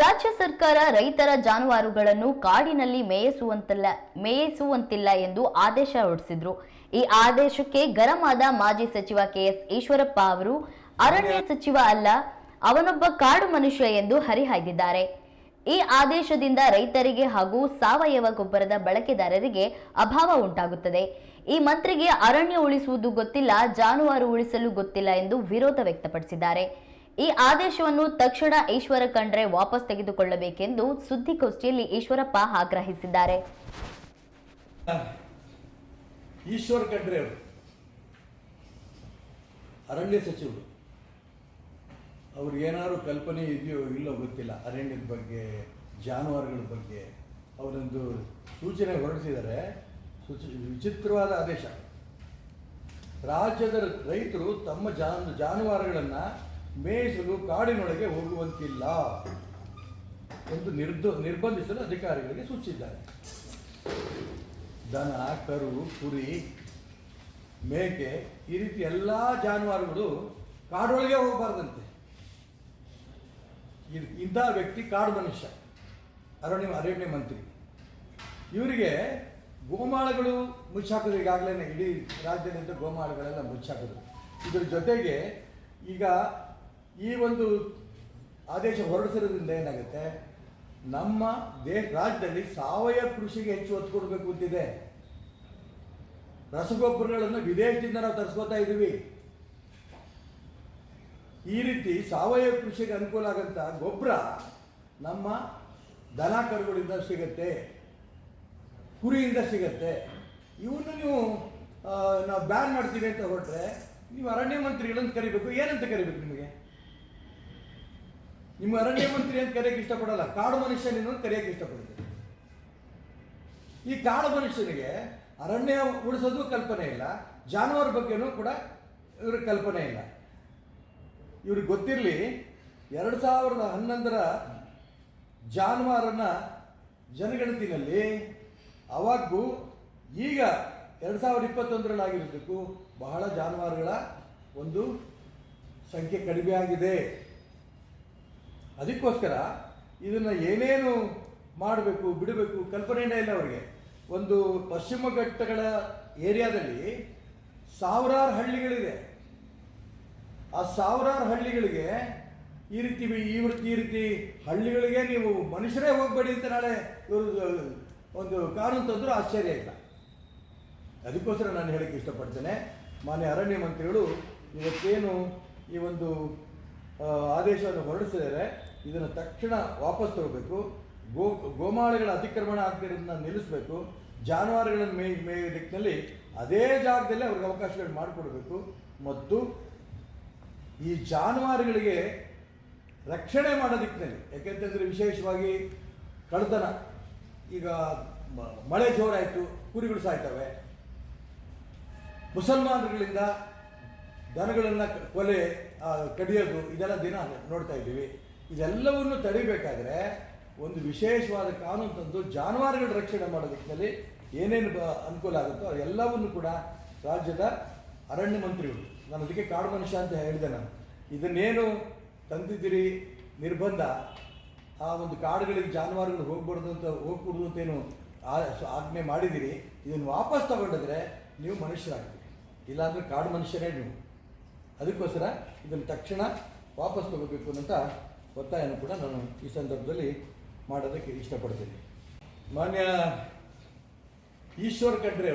ರಾಜ್ಯ ಸರ್ಕಾರ ರೈತರ ಜಾನುವಾರುಗಳನ್ನು ಕಾಡಿನಲ್ಲಿ ಮೇಯಿಸುವಂತಿಲ್ಲ ಮೇಯಿಸುವಂತಿಲ್ಲ ಎಂದು ಆದೇಶ ಹೊರಡಿಸಿದ್ರು. ಈ ಆದೇಶಕ್ಕೆ ಗರಂ ಆದ ಮಾಜಿ ಸಚಿವ ಕೆಎಸ್ ಈಶ್ವರಪ್ಪ ಅವರು, ಅರಣ್ಯ ಸಚಿವ ಅಲ್ಲ, ಅವನೊಬ್ಬ ಕಾಡು ಮನುಷ್ಯ ಎಂದು ಹರಿಹಾಯ್ದಿದ್ದಾರೆ. ಈ ಆದೇಶದಿಂದ ರೈತರಿಗೆ ಹಾಗೂ ಸಾವಯವ ಗೊಬ್ಬರದ ಬಳಕೆದಾರರಿಗೆ ಅಭಾವ ಉಂಟಾಗುತ್ತದೆ. ಈ ಮಂತ್ರಿಗೆ ಅರಣ್ಯ ಉಳಿಸುವುದು ಗೊತ್ತಿಲ್ಲ, ಜಾನುವಾರು ಉಳಿಸಲು ಗೊತ್ತಿಲ್ಲ ಎಂದು ವಿರೋಧ ವ್ಯಕ್ತಪಡಿಸಿದ್ದಾರೆ. ಈ ಆದೇಶವನ್ನು ತಕ್ಷಣ ಈಶ್ವರ ಖಂಡ್ರೆ ವಾಪಸ್ ತೆಗೆದುಕೊಳ್ಳಬೇಕೆಂದು ಸುದ್ದಿಗೋಷ್ಠಿಯಲ್ಲಿ ಈಶ್ವರಪ್ಪ ಆಗ್ರಹಿಸಿದ್ದಾರೆ. ಈಶ್ವರ್ ಖಂಡ್ರೆ ಅರಣ್ಯ ಸಚಿವರು ಅವ್ರು ಏನಾದ್ರು ಕಲ್ಪನೆ ಇದೆಯೋ ಇಲ್ಲೋ ಗೊತ್ತಿಲ್ಲ, ಅರಣ್ಯದ ಬಗ್ಗೆ, ಜಾನುವಾರುಗಳ ಬಗ್ಗೆ ಅವರೊಂದು ಸೂಚನೆ ಹೊರಡಿಸಿದರೆ ವಿಚಿತ್ರವಾದ ಆದೇಶ. ರಾಜ್ಯದ ರೈತರು ತಮ್ಮ ಜಾನು, ಜಾನುವಾರುಗಳನ್ನು ಮೇಯಿಸಲು ಕಾಡಿನೊಳಗೆ ಹೋಗುವಂತಿಲ್ಲ ಎಂದು ನಿರ್ದ, ನಿರ್ಬಂಧಿಸಲು ಅಧಿಕಾರಿಗಳಿಗೆ ಸೂಚಿಸಿದ್ದಾರೆ. ದನ, ಕರು, ಕುರಿ, ಮೇಕೆ ಈ ರೀತಿ ಎಲ್ಲ ಜಾನುವಾರುಗಳು ಕಾಡೊಳಗೆ ಹೋಗಬಾರ್ದಂತೆ. ಇಂಥ ವ್ಯಕ್ತಿ ಕಾಡು ಮನುಷ್ಯ, ಅರಣ್ಯ ಅರಣ್ಯ ಮಂತ್ರಿ. ಇವರಿಗೆ ಗೋಮಾಳಗಳು ಮುಚ್ಚಾಕೋದು ಈಗಾಗಲೇ ಇಡೀ ರಾಜ್ಯದಿಂದ ಗೋಮಾಳಗಳೆಲ್ಲ ಮುಚ್ಚಾಕೋದು. ಇದ್ರ ಜೊತೆಗೆ ಈಗ ಈ ಒಂದು ಆದೇಶ ಹೊರಡಿಸಿರೋದ್ರಿಂದ ಏನಾಗುತ್ತೆ? ನಮ್ಮ ದೇಶ ರಾಜ್ಯದಲ್ಲಿ ಸಾವಯವ ಕೃಷಿಗೆ ಹೆಚ್ಚು ಒತ್ತು ಕೊಡಬೇಕು ಅಂತಿದೆ. ರಸಗೊಬ್ಬರಗಳನ್ನು ವಿದೇಶದಿಂದ ನಾವು ತರಿಸ್ಕೋತಾ ಇದ್ದೀವಿ. ಈ ರೀತಿ ಸಾವಯವ ಕೃಷಿಗೆ ಅನುಕೂಲ ಆಗಂತ ಗೊಬ್ಬರ ನಮ್ಮ ದನ ಕರುಗಳಿಂದ ಸಿಗತ್ತೆ, ಕುರಿಯಿಂದ ಸಿಗತ್ತೆ. ಇವನ್ನ ನೀವು ನಾವು ಬ್ಯಾನ್ ಮಾಡ್ತೀವಿ ಅಂತ ಹೊರಟ್ರೆ, ನೀವು ಅರಣ್ಯ ಮಂತ್ರಿಗಳನ್ನು ಕರಿಬೇಕು. ಏನಂತ ಕರಿಬೇಕು ನಿಮಗೆ? ನಿಮ್ಮ ಅರಣ್ಯ ಮಂತ್ರಿ ಅಂತ ಕರೆಯಕ್ಕೆ ಇಷ್ಟಪಡಲ್ಲ. ಕಾಡು ಮನುಷ್ಯನನ್ನು ಕರೆಯಕ್ಕೆ ಇಷ್ಟಪಡ್ತೀನಿ ಈ ಕಾಡು ಮನುಷ್ಯನಿಗೆ ಅರಣ್ಯ ಉಳಿಸೋದು ಕಲ್ಪನೆ ಇಲ್ಲ. ಜಾನುವಾರು ಬಗ್ಗೆನೂ ಕೂಡ ಇವ್ರಿಗೆ ಕಲ್ಪನೆ ಇಲ್ಲ. ಇವ್ರಿಗೆ ಗೊತ್ತಿರಲಿ, ಎರಡು ಸಾವಿರದ ಹನ್ನೊಂದರ ಜಾನುವಾರನ ಜನಗಣತಿನಲ್ಲಿ ಅವಾಗೂ ಈಗ ಎರಡು ಸಾವಿರದ ಇಪ್ಪತ್ತೊಂದರಲ್ಲಿ ಆಗಿರಬೇಕು ಬಹಳ ಜಾನುವಾರುಗಳ ಒಂದು ಸಂಖ್ಯೆ ಕಡಿಮೆ ಆಗಿದೆ. ಅದಕ್ಕೋಸ್ಕರ ಇದನ್ನು ಏನೇನು ಮಾಡಬೇಕು, ಬಿಡಬೇಕು ಕಲ್ಪನೆಯೇ ಇಲ್ಲ ಅವರಿಗೆ. ಒಂದು ಪಶ್ಚಿಮ ಘಟ್ಟಗಳ ಏರಿಯಾದಲ್ಲಿ ಸಾವಿರಾರು ಹಳ್ಳಿಗಳಿದೆ. ಆ ಸಾವಿರಾರು ಹಳ್ಳಿಗಳಿಗೆ ಈ ರೀತಿ ಈ ರೀತಿ ಈ ರೀತಿ ಹಳ್ಳಿಗಳಿಗೆ ನೀವು ಮನುಷ್ಯರೇ ಹೋಗಬೇಡಿ ಅಂತ ನಾಳೆ ಒಂದು ಕಾನೂನು ತಂದರೂ ಆಶ್ಚರ್ಯ ಇಲ್ಲ. ಅದಕ್ಕೋಸ್ಕರ ನಾನು ಹೇಳಕ್ಕೆ ಇಷ್ಟಪಡ್ತೇನೆ. ಮಾನ್ಯ ಅರಣ್ಯ ಮಂತ್ರಿಗಳು, ಇವತ್ತೇನು ಈ ಒಂದು ಆದೇಶವನ್ನು ಹೊರಡಿಸಿದರೆ ಇದನ್ನು ತಕ್ಷಣ ವಾಪಸ್ ತಗೋಬೇಕು ಗೋ, ಗೋಮಾಳೆಗಳ ಅತಿಕ್ರಮಣ ಆಗ್ತಿರೋದನ್ನ ನಿಲ್ಲಿಸಬೇಕು. ಜಾನುವಾರುಗಳನ್ನು ಮೇಯ್ ಮೇಯ ದಿಕ್ಕಿನಲ್ಲಿ ಅದೇ ಜಾಗದಲ್ಲಿ ಅವ್ರಿಗೆ ಅವಕಾಶಗಳು ಮಾಡಿಕೊಡ್ಬೇಕು. ಮತ್ತು ಈ ಜಾನುವಾರುಗಳಿಗೆ ರಕ್ಷಣೆ ಮಾಡೋ ದಿಕ್ಕಿನಲ್ಲಿ ಯಾಕೆಂತಂದರೆ ವಿಶೇಷವಾಗಿ ಕಳ್ತನ ಈಗ ಮಳೆ ಜೋರಾಯಿತು, ಕುರಿಗಳು ಸಾಯ್ತವೆ. ಮುಸಲ್ಮಾನರುಗಳಿಂದ ದನಗಳನ್ನು ಕೊಲೆ ಕಡಿಯೋದು, ಇದೆಲ್ಲ ದಿನ ನೋಡ್ತಾ ಇದ್ದೀವಿ. ಇದೆಲ್ಲವನ್ನು ತಡಿಬೇಕಾದ್ರೆ ಒಂದು ವಿಶೇಷವಾದ ಕಾನೂನು ತಂದು ಜಾನುವಾರುಗಳ ರಕ್ಷಣೆ ಮಾಡೋ ದಿಕ್ಕಿನಲ್ಲಿ ಏನೇನು ಅನುಕೂಲ ಆಗುತ್ತೋ ಎಲ್ಲವನ್ನು ಕೂಡ ರಾಜ್ಯದ ಅರಣ್ಯ ಮಂತ್ರಿಗಳು, ನಾನು ಅದಕ್ಕೆ ಕಾಡು ಮನುಷ್ಯ ಅಂತ ಹೇಳಿದೆ ನಾನು, ಇದನ್ನೇನು ತಂದಿದ್ದೀರಿ ನಿರ್ಬಂಧ? ಆ ಒಂದು ಕಾಡುಗಳಿಗೆ ಜಾನುವಾರುಗಳು ಹೋಗ್ಬಾರ್ದು ಅಂತ ಹೋಗ್ಬಿಡ್ದು ಅಂತೇನು ಆಜ್ಞೆ ಮಾಡಿದ್ದೀರಿ, ಇದನ್ನು ವಾಪಸ್ ತಗೊಂಡಿದ್ರೆ ನೀವು ಮನುಷ್ಯರಾಗ್ತೀರಿ. ಇಲ್ಲಾಂದ್ರೆ ಕಾಡು ಮನುಷ್ಯರೇ ನೀವು. ಅದಕ್ಕೋಸ್ಕರ ಇದನ್ನು ತಕ್ಷಣ ವಾಪಸ್ ತಗೋಬೇಕು ಅಂತ ಒತ್ತಾಯನ ಕೂಡ ನಾನು ಈ ಸಂದರ್ಭದಲ್ಲಿ ಮಾಡೋದಕ್ಕೆ ಇಷ್ಟಪಡ್ತೀನಿ. ಮಾನ್ಯ ಈಶ್ವರ್ ಖಂಡ್ರೆ